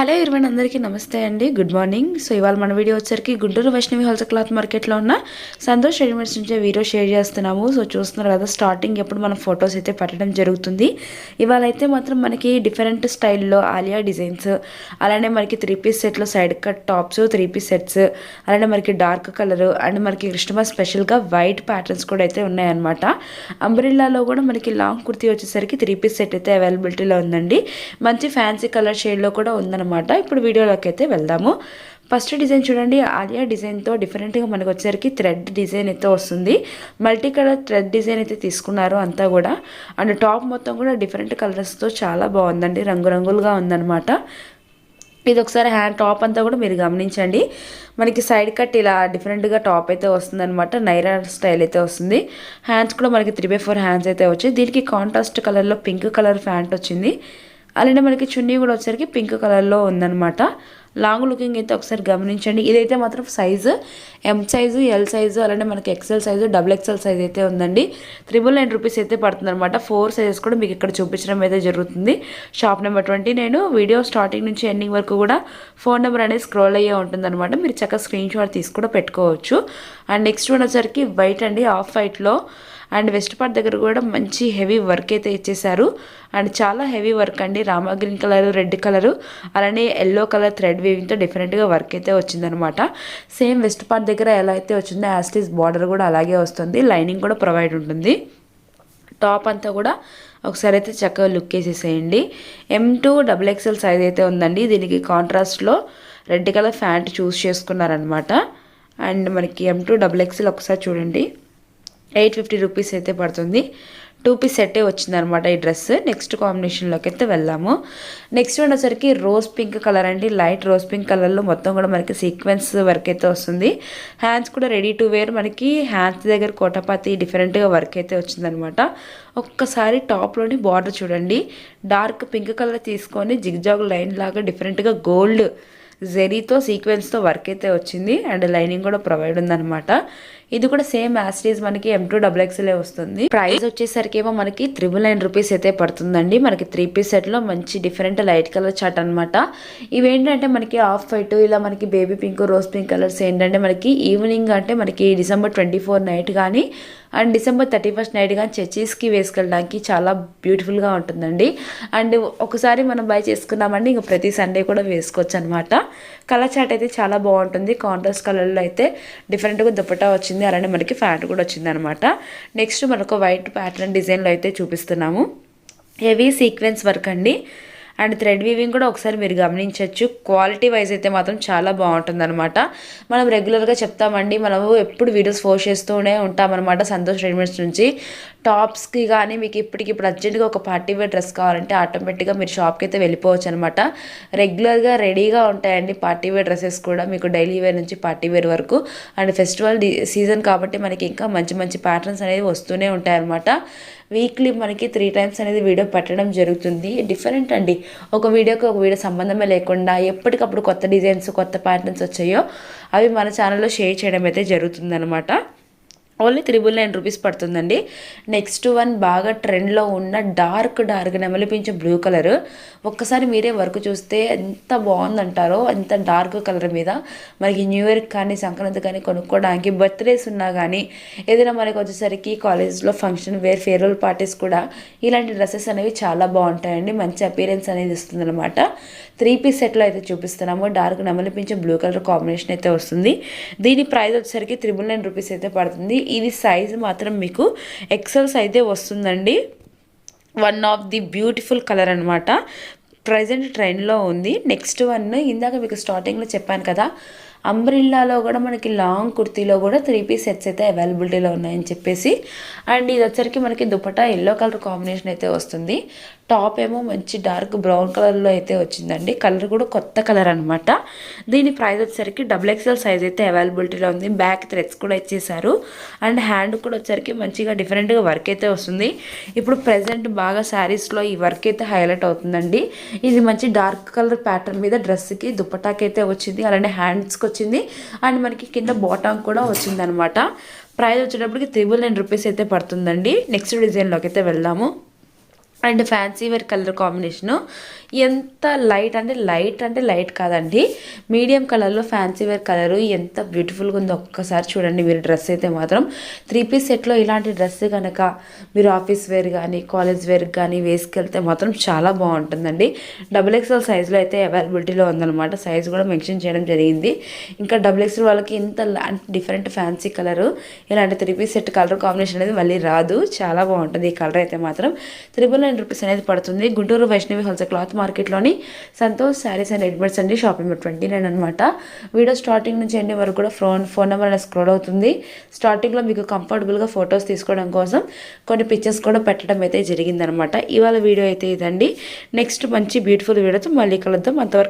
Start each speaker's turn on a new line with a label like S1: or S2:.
S1: Hello ఇరవై అందరికీ నమస్తే అండి. గుడ్ మార్నింగ్ సో ఇవాళ మన వీడియో వచ్చరికి గుంటూరు వైష్ణవి హోల్సేల్ క్లాత్ మార్కెట్లో ఉన్న సంతోష్ రెడీమేడ్స్ నుంచి వీడియో షేర్ చేస్తున్నాము. సో చూస్తున్నారు కదా స్టార్టింగ్ ఎప్పుడు మనం ఫొటోస్ అయితే పెట్టడం జరుగుతుంది. ఇవాళ అయితే మాత్రం మనకి డిఫరెంట్ స్టైల్లో ఆలియా డిజైన్స్ అలానే మనకి త్రీ పీస్ సెట్లో side cut tops three piece sets అలానే మనకి డార్క్ కలర్ అండ్ మనకి క్రిస్టమస్ స్పెషల్గా వైట్ ప్యాటర్న్స్ కూడా అయితే ఉన్నాయన్నమాట. అంబ్రిల్లాలో కూడా మనకి లాంగ్ కుర్తీ వచ్చేసరికి త్రీ పీస్ సెట్ అయితే అవైలబిలిటీలో ఉందండి. మంచి ఫ్యాన్సీ కలర్ షేడ్లో కూడా ఉందన్నమాట. ఇప్పుడు వీడియోలోకి అయితే వెళ్దాము. ఫస్ట్ డిజైన్ చూడండి. ఆలియా డిజైన్తో డిఫరెంట్గా మనకు వచ్చేసరికి థ్రెడ్ డిజైన్ అయితే వస్తుంది. మల్టీ కలర్ థ్రెడ్ డిజైన్ అయితే తీసుకున్నారు అంతా కూడా. అండ్ టాప్ మొత్తం కూడా డిఫరెంట్ కలర్స్తో చాలా బాగుందండి. రంగురంగులుగా ఉందన్నమాట. ఇది ఒకసారి హ్యాండ్ టాప్ అంతా కూడా మీరు గమనించండి. మనకి సైడ్ కట్ ఇలా డిఫరెంట్గా టాప్ అయితే వస్తుంది అనమాట నైరా స్టైల్ అయితే వస్తుంది. హ్యాండ్స్ కూడా మనకి త్రీ బై ఫోర్ హ్యాండ్స్ అయితే వచ్చాయి. దీనికి కాంట్రాస్ట్ కలర్లో పింక్ కలర్ ప్యాంట్ వచ్చింది. అలానే మనకి చున్నీ కూడా వచ్చేసరికి పింక్ కలర్లో ఉందనమాట లాంగ్ లుకింగ్ అయితే ఒకసారి గమనించండి. ఇదైతే మాత్రం size M size L size అలానే మనకి XL size double XL size అయితే ఉందండి. త్రిబుల్ నైన్ రూపీస్ అయితే పడుతుంది అనమాట ఫోర్ సైజెస్ కూడా మీకు ఇక్కడ చూపించడం అయితే జరుగుతుంది. షాప్ నెంబర్ ట్వంటీ నేను వీడియో స్టార్టింగ్ నుంచి ఎండింగ్ వరకు కూడా ఫోన్ నెంబర్ అనేది స్క్రోల్ అయ్యే ఉంటుందన్నమాట. మీరు చక్కగా స్క్రీన్ షాట్ తీసి కూడా పెట్టుకోవచ్చు. అండ్ నెక్స్ట్ వన్ వచ్చరికి వైట్ అండి. ఆఫ్ వైట్లో అండ్ వెస్ట్ పార్ట్ దగ్గర కూడా మంచి హెవీ వర్క్ అయితే ఇచ్చేసారు అండ్ చాలా హెవీ వర్క్ అండి. Rama green colour red colour అలానే ఎల్లో కలర్ థ్రెడ్ వీవింగ్తో డిఫరెంట్గా వర్క్ అయితే వచ్చిందనమాట. సేమ్ వెస్ట్ పార్ట్ దగ్గర ఎలా అయితే వచ్చిందో యాస్టీస్ బార్డర్ కూడా అలాగే వస్తుంది. లైనింగ్ కూడా ప్రొవైడ్ ఉంటుంది. టాప్ అంతా కూడా ఒకసారి అయితే చక్కగా లుక్ వేసేసేయండి M two double XL size అయితే ఉందండి. దీనికి కాంట్రాస్ట్లో రెడ్ కలర్ ఫ్యాంట్ చూస్ చేసుకున్నారనమాట. అండ్ మనకి ఎం టూ డబుల్ ఎక్స్ఎల్ ఒకసారి చూడండి. ఎయిట్ ఫిఫ్టీ రూపీస్ అయితే పడుతుంది. టూ పీస్ సెట్టే వచ్చిందనమాట ఈ డ్రెస్. నెక్స్ట్ కాంబినేషన్లోకి అయితే వెళ్ళాము నెక్స్ట్ ఉండేసరికి రోజ్ పింక్ కలర్ అండి. లైట్ రోజ్ పింక్ కలర్లో మొత్తం కూడా మనకి సీక్వెన్స్ వర్క్ అయితే వస్తుంది. హ్యాండ్స్ కూడా రెడీ టు వేర్ మనకి హ్యాండ్స్ దగ్గర కోటపాతి డిఫరెంట్గా వర్క్ అయితే వచ్చిందనమాట. ఒక్కసారి టాప్లోని బార్డర్ చూడండి. డార్క్ పింక్ కలర్ తీసుకొని జిగ్జాగ్ లైన్ లాగా డిఫరెంట్గా గోల్డ్ జెరీతో సీక్వెన్స్తో వర్క్ అయితే వచ్చింది అండ్ లైనింగ్ కూడా ప్రొవైడ్ ఉందన్నమాట. ఇది కూడా సేమ్ యాస్టీస్ మనకి ఎం టూ డబుల్ ఎక్స్ఎల్ వస్తుంది. ప్రైస్ వచ్చేసరికి ఏమో మనకి త్రిబుల్ నైన్ రూపీస్ అయితే పడుతుందండి. మనకి త్రీ పీస్ సెట్లో మంచి డిఫరెంట్ లైట్ కలర్ చాట్ అనమాట ఇవేంటంటే మనకి ఆఫ్ వైట్ ఇలా మనకి baby pink rose pink colours ఏంటంటే మనకి ఈవినింగ్ అంటే మనకి డిసెంబర్ ట్వంటీ ఫోర్ నైట్ కానీ and December thirty first night కానీ చర్చీస్కి వేసుకెళ్ళడానికి చాలా బ్యూటిఫుల్గా ఉంటుందండి. అండ్ ఒకసారి మనం బై చేసుకున్నామండి ఇంకా ప్రతి సండే కూడా వేసుకోవచ్చు అనమాట కలర్ చాట్ అయితే చాలా బాగుంటుంది. కాంట్రాస్ట్ కలర్లో అయితే డిఫరెంట్గా దుప్పటా వచ్చింది. అలానే మనకి ఫ్యాంట్ కూడా వచ్చింది అనమాట నెక్స్ట్ మనకు వైట్ ప్యాటర్న్ డిజైన్లో అయితే చూపిస్తున్నాము. హెవీ సీక్వెన్స్ వర్క్ అండి. అండ్ థ్రెడ్ వీవింగ్ కూడా ఒకసారి మీరు గమనించవచ్చు క్వాలిటీ వైజ్ అయితే మాత్రం చాలా బాగుంటుంది అనమాట మనం రెగ్యులర్గా చెప్తామండి. మనము ఎప్పుడు వీడియోస్ పోస్ట్ చేస్తూనే ఉంటామన్నమాట సంతోష్ రెడీమేడ్స్ నుంచి. టాప్స్కి కానీ మీకు ఇప్పటికిప్పుడు అర్జెంట్గా ఒక పార్టీ వేర్ డ్రెస్ కావాలంటే ఆటోమేటిక్గా మీరు షాప్కి అయితే వెళ్ళిపోవచ్చు అనమాట రెగ్యులర్గా రెడీగా ఉంటాయండి పార్టీ వేర్ డ్రెస్సెస్ కూడా మీకు డైలీ వేర్ నుంచి పార్టీ వేర్ వరకు. అండ్ ఫెస్టివల్ సీజన్ కాబట్టి మనకి ఇంకా మంచి మంచి ప్యాటర్న్స్ అనేవి వస్తూనే ఉంటాయన్నమాట. వీక్లీ మనకి త్రీ టైమ్స్ అనేది వీడియో పెట్టడం జరుగుతుంది. డిఫరెంట్ అండి. ఒక వీడియోకి ఒక వీడియో సంబంధమే లేకుండా ఎప్పటికప్పుడు కొత్త డిజైన్స్ కొత్త ప్యాటర్న్స్ వచ్చాయో అవి మన ఛానల్లో షేర్ చేయడం అయితే జరుగుతుందనమాట ఓన్లీ త్రిబుల్ నైన్ రూపీస్ పడుతుందండి. నెక్స్ట్ వన్ బాగా ట్రెండ్లో ఉన్న డార్క్ డార్క్ నెమలిపించే బ్లూ కలర్. ఒక్కసారి మీరే వర్క్ చూస్తే ఎంత బాగుందంటారో ఎంత డార్క్ కలర్ మీద. మనకి న్యూ ఇయర్ కానీ సంక్రాంతి కానీ కొనుక్కోవడానికి బర్త్డేస్ ఉన్నా కానీ ఏదైనా మనకి వచ్చేసరికి కాలేజ్లో ఫంక్షన్ వేర్ ఫేర్వెల్ పార్టీస్ కూడా ఇలాంటి డ్రెస్సెస్ అనేవి చాలా బాగుంటాయండి. మంచి అపీరెన్స్ అనేది ఇస్తుంది అనమాట త్రీ పీస్ సెట్లో అయితే చూపిస్తున్నాము. డార్క్ నెమలిపించే బ్లూ కలర్ కాంబినేషన్ అయితే వస్తుంది. దీని ప్రైస్ వచ్చేసరికి త్రిబుల్ నైన్ రూపీస్ అయితే పడుతుంది. ఇది సైజ్ మాత్రం మీకు ఎక్సెల్స్ అయితే వస్తుందండి. One of the beautiful colour అనమాట ప్రజెంట్ ట్రెండ్లో ఉంది. నెక్స్ట్ వన్ ఇందాక మీకు స్టార్టింగ్లో చెప్పాను కదా అంబ్రిల్లాలో కూడా మనకి లాంగ్ కుర్తీలో కూడా త్రీ పీస్ సెట్స్ అయితే అవైలబిలిటీలో ఉన్నాయని చెప్పేసి. అండ్ ఇది వచ్చరికి మనకి దుపట ఎల్లో కలర్ కాంబినేషన్ అయితే వస్తుంది. టాప్ ఏమో మంచి డార్క్ బ్రౌన్ కలర్లో అయితే వచ్చిందండి. కలర్ కూడా కొత్త కలర్ అనమాట దీని ప్రైస్ వచ్చేసరికి డబుల్ ఎక్స్ఎల్ సైజ్ అయితే అవైలబిలిటీలో ఉంది. బ్యాక్ థ్రెడ్స్ కూడా ఇచ్చేసారు అండ్ హ్యాండ్ కూడా వచ్చేసరికి మంచిగా డిఫరెంట్గా వర్క్ అయితే వస్తుంది. ఇప్పుడు ప్రజెంట్ బాగా శారీస్లో ఈ వర్క్ అయితే హైలైట్ అవుతుందండి. ఇది మంచి డార్క్ కలర్ ప్యాటర్న్ మీద డ్రెస్కి దుప్పటాకి అయితే వచ్చింది. అలానే హ్యాండ్స్కి వచ్చింది. అండ్ మనకి కింద బాటమ్ కూడా వచ్చింది అనమాట ప్రైస్ వచ్చేటప్పటికి త్రిబుల్ నైన్ రూపీస్ అయితే పడుతుందండి. నెక్స్ట్ డిజైన్లోకి అయితే వెళ్దాము. And fancy wear colour combination. ఎంత లైట్ అంటే లైట్ అంటే లైట్ కాదండి. మీడియం కలర్లో ఫ్యాన్సీ వేర్ కలరు ఎంత బ్యూటిఫుల్గా ఉందో ఒక్కసారి చూడండి. మీరు డ్రెస్ అయితే మాత్రం త్రీ పీస్ సెట్లో ఇలాంటి డ్రెస్ కనుక మీరు ఆఫీస్ వేర్ కానీ కాలేజ్ వేర్ కానీ వేసుకెళ్తే మాత్రం చాలా బాగుంటుందండి. డబుల్ ఎక్స్ఎల్ సైజులో అయితే అవైలబిలిటీలో ఉందన్నమాట. సైజ్ కూడా మెన్షన్ చేయడం జరిగింది. ఇంకా డబుల్ ఎక్స్ఎల్ వాళ్ళకి ఇంత డిఫరెంట్ ఫ్యాన్సీ కలరు ఇలాంటి three piece set colour combination అనేది మళ్ళీ రాదు. చాలా బాగుంటుంది ఈ కలర్ అయితే మాత్రం. త్రిబుల్ నైన్ రూపీస్ అనేది పడుతుంది. గుంటూరు వైష్ణవి హోల్సేల్ క్లాత్ మార్కెట్లోని సంతోష్ శారీస్ అండ్ రెడీమేడ్స్ అండి షాపింగ్ నెంబర్ ట్వంటీ నైన్ అనమాట వీడియో స్టార్టింగ్ నుంచి ఎండి వరకు కూడా ఫోన్ ఫోన్ నెంబర్ అనేది స్క్రోల్ అవుతుంది. స్టార్టింగ్లో మీకు కంఫర్టబుల్గా ఫొటోస్ తీసుకోవడం కోసం కొన్ని పిక్చర్స్ కూడా పెట్టడం అయితే జరిగిందనమాట ఇవాళ వీడియో అయితే ఇదండి. నెక్స్ట్ మంచి బ్యూటిఫుల్ వీడియోతో మళ్ళీ కలుద్దాం. అంతవరకు